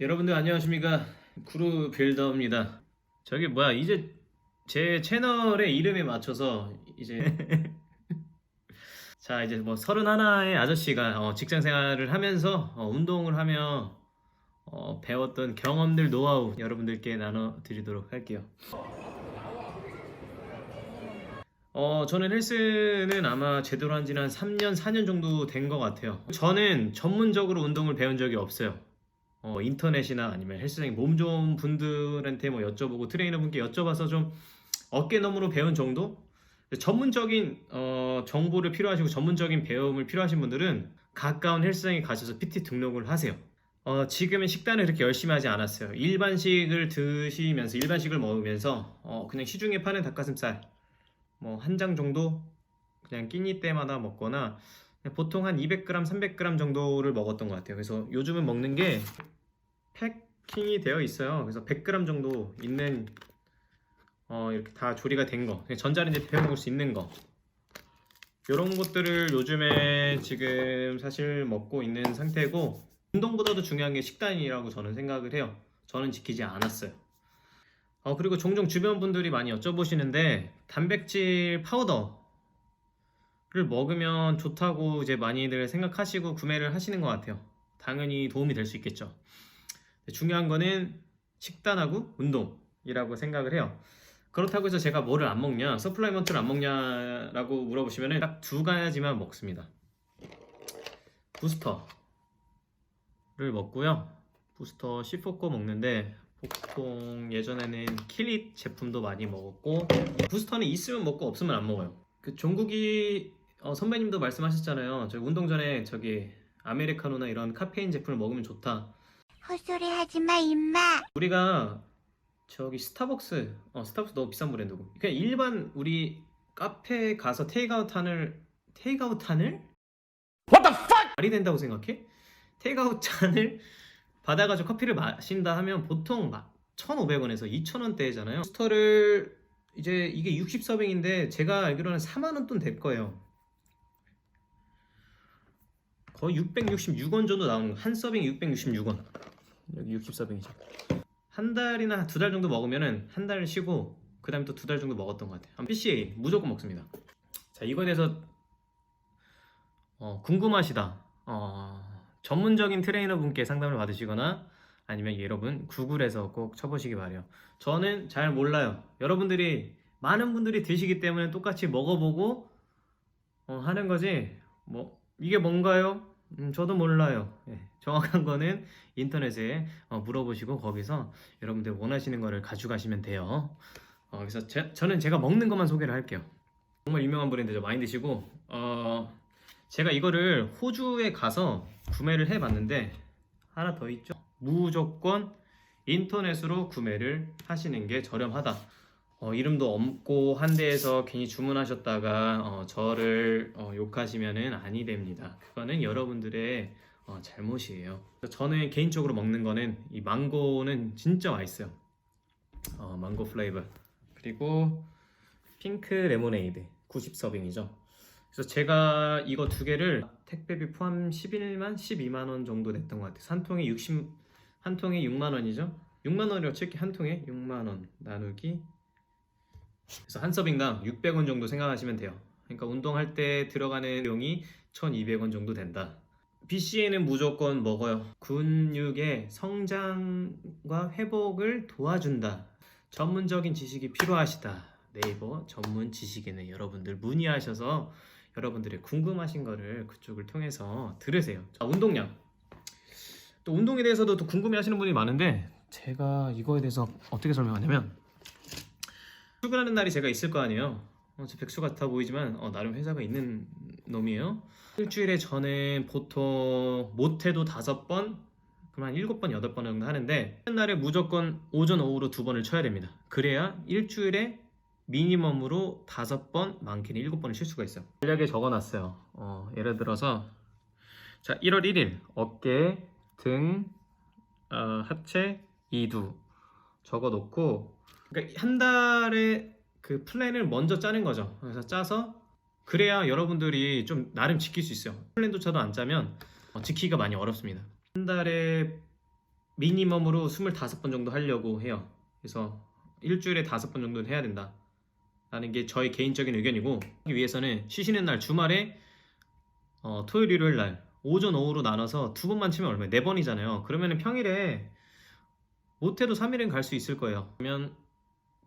여러분들 안녕하십니까 구루 빌더입니다. 저기 뭐야 이제 제 채널의 이름에 맞춰서 이제 자 이제 뭐 서른 하나의 아저씨가 어, 직장 생활을 하면서 어, 운동을 하며 어, 배웠던 경험들 노하우 여러분들께 나눠드리도록 할게요. 어, 저는 헬스는 아마 제대로 한 지는 한 3년, 4년 정도 된 것 같아요. 저는 전문적으로 운동을 배운 적이 없어요. 어, 인터넷이나 아니면 헬스장에 몸 좋은 분들한테 뭐 여쭤보고 트레이너분께 여쭤봐서 좀 어깨 너머로 배운 정도? 전문적인 어, 정보를 필요하시고 전문적인 배움을 필요하신 분들은 가까운 헬스장에 가셔서 PT 등록을 하세요. 어, 지금은 식단을 그렇게 열심히 하지 않았어요. 일반식을 드시면서 일반식을 먹으면서 어, 그냥 시중에 파는 닭가슴살 뭐 한 장 정도 그냥 끼니 때마다 먹거나 보통 한 200g, 300g 정도를 먹었던 것 같아요. 그래서 요즘은 먹는 게 패킹이 되어 있어요. 그래서 100g 정도 있는 어, 이렇게 다 조리가 된 거, 전자레인지 데워 먹을 수 있는 거. 이런 것들을 요즘에 지금 사실 먹고 있는 상태고 운동보다도 중요한 게 식단이라고 저는 생각을 해요. 저는 지키지 않았어요. 어, 그리고 종종 주변 분들이 많이 여쭤보시는데 단백질 파우더 를 먹으면 좋다고 이제 많이들 생각하시고 구매를 하시는 것 같아요. 당연히 도움이 될 수 있겠죠. 중요한 거는 식단하고 운동이라고 생각을 해요. 그렇다고 해서 제가 뭐를 안 먹냐, 서플라이먼트를 안 먹냐라고 물어보시면 딱 두 가지만 먹습니다. 부스터를 먹고요. 부스터 C4 거 먹는데 보통 예전에는 킬릿 제품도 많이 먹었고 부스터는 있으면 먹고 없으면 안 먹어요. 그 종국이 어, 선배님도 말씀하셨잖아요. 저기 운동 전에 저기 아메리카노나 이런 카페인 제품을 먹으면 좋다. 헛소리 하지 마, 임마. 우리가 저기 스타벅스, 어 스타벅스 너무 비싼 브랜드고 그냥 일반 우리 카페 가서 테이크아웃 한을 테이크아웃 한을 What the fuck? 말이 된다고 생각해? 테이크아웃 잔을 받아가지고 커피를 마신다 하면 보통 막 1,500원에서 2,000원대잖아요. 스터를 이제 이게 60서빙인데 제가 알기로는 4만 원돈 될 거예요. 거의 666원 정도 나오는 거. 한 서빙 666원. 여기 60서빙이죠. 한 달이나 두 달 정도 먹으면은 한 달 쉬고 그 다음에 또 두 달 정도 먹었던 것 같아요. PCA 무조건 먹습니다. 자 이거에 대해서 어, 궁금하시다. 어, 전문적인 트레이너 분께 상담을 받으시거나 아니면 여러분 구글에서 꼭 쳐보시기 바래요. 저는 잘 몰라요. 여러분들이 많은 분들이 드시기 때문에 똑같이 먹어보고 어, 하는 거지. 뭐 이게 뭔가요? 음, 저도 몰라요. 예, 정확한 거는 인터넷에 어, 물어보시고 거기서 여러분들 원하시는 거를 가져가시면 돼요. 어, 그래서 제- 저는 제가 먹는 것만 소개를 할게요. 정말 유명한 브랜드죠. 많이 드시고 어, 제가 이거를 호주에 가서 구매를 해봤는데 하나 더 있죠. 무조건 인터넷으로 구매를 하시는 게 저렴하다. 어, 이름도 없고 한 데에서 괜히 주문하셨다가 어, 저를 어, 욕하시면은 아니 됩니다. 그거는 여러분들의 어, 잘못이에요. 저는 개인적으로 먹는 거는 이 망고는 진짜 맛있어요. 어, 망고 플레이버 그리고 핑크 레모네이드 90서빙이죠. 그래서 제가 이거 두 개를 택배비 포함 11만 12만 원 정도 냈던 것 같아요. 한 통에 60, 한 통에 6만 원이죠. 6만 원이라고 칠게 한 통에 6만 원 나누기 그래서 한 서빙당 600원 정도 생각하시면 돼요. 그러니까 운동할 때 들어가는 비용이 1,200원 정도 된다. BCA는 무조건 먹어요. 근육의 성장과 회복을 도와준다. 전문적인 지식이 필요하시다. 네이버 전문 지식에는 여러분들 문의하셔서 여러분들의 궁금하신 거를 그쪽을 통해서 들으세요. 자, 운동량. 또 운동에 대해서도 또 궁금해 하시는 분이 많은데 제가 이거에 대해서 어떻게 설명하냐면 출근하는 날이 제가 있을 거 아니에요. 어, 저 백수 같아 보이지만 어, 나름 회사가 있는 놈이에요. 일주일에 저는 보통 못해도 다섯 번, 그럼 한 일곱 번, 여덟 번 정도 하는데 하는 날에 무조건 오전, 오후로 두 번을 쳐야 됩니다. 그래야 일주일에 미니멈으로 다섯 번, 많게는 일곱 번을 칠 수가 있어요. 전략에 적어놨어요. 어, 예를 들어서 자 1월 1일 어깨, 등, 어, 하체, 이두 적어놓고 그러니까 한 달에 그 플랜을 먼저 짜는 거죠. 그래서 짜서 그래야 여러분들이 좀 나름 지킬 수 있어요. 플랜조차도 안 짜면 어, 지키기가 많이 어렵습니다. 한 달에 미니멈으로 25번 정도 하려고 해요. 그래서 일주일에 5번 정도는 해야 된다. 라는 게 저의 개인적인 의견이고 하기 위해서는 쉬시는 날 주말에 어, 토요일 일요일 날 오전 오후로 나눠서 두 번만 치면 얼마예요? 네 번이잖아요. 그러면은 평일에 못해도 3일은 갈 수 있을 거예요. 그러면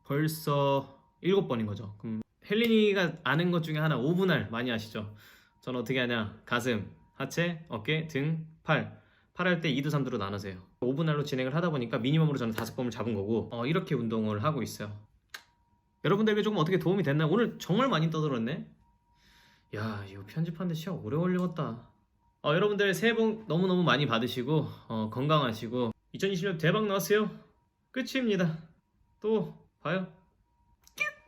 벌써 7번인 거죠. 그럼 헬린이가 아는 것 중에 하나 5분할 많이 아시죠? 전 어떻게 하냐? 가슴, 하체, 어깨, 등, 팔. 팔 할 때 2두 3두로 나눠세요. 5분할로 진행을 하다 보니까 미니멈으로 저는 5번을 잡은 거고 어, 이렇게 운동을 하고 있어요. 여러분들에게 조금 어떻게 도움이 됐나요? 오늘 정말 많이 떠들었네. 야 이거 편집하는데 시간 오래 걸리겠다. 어, 여러분들 새해 복 너무너무 많이 받으시고 어, 건강하시고 2020년 대박 나왔어요. 끝입니다. 또 봐요.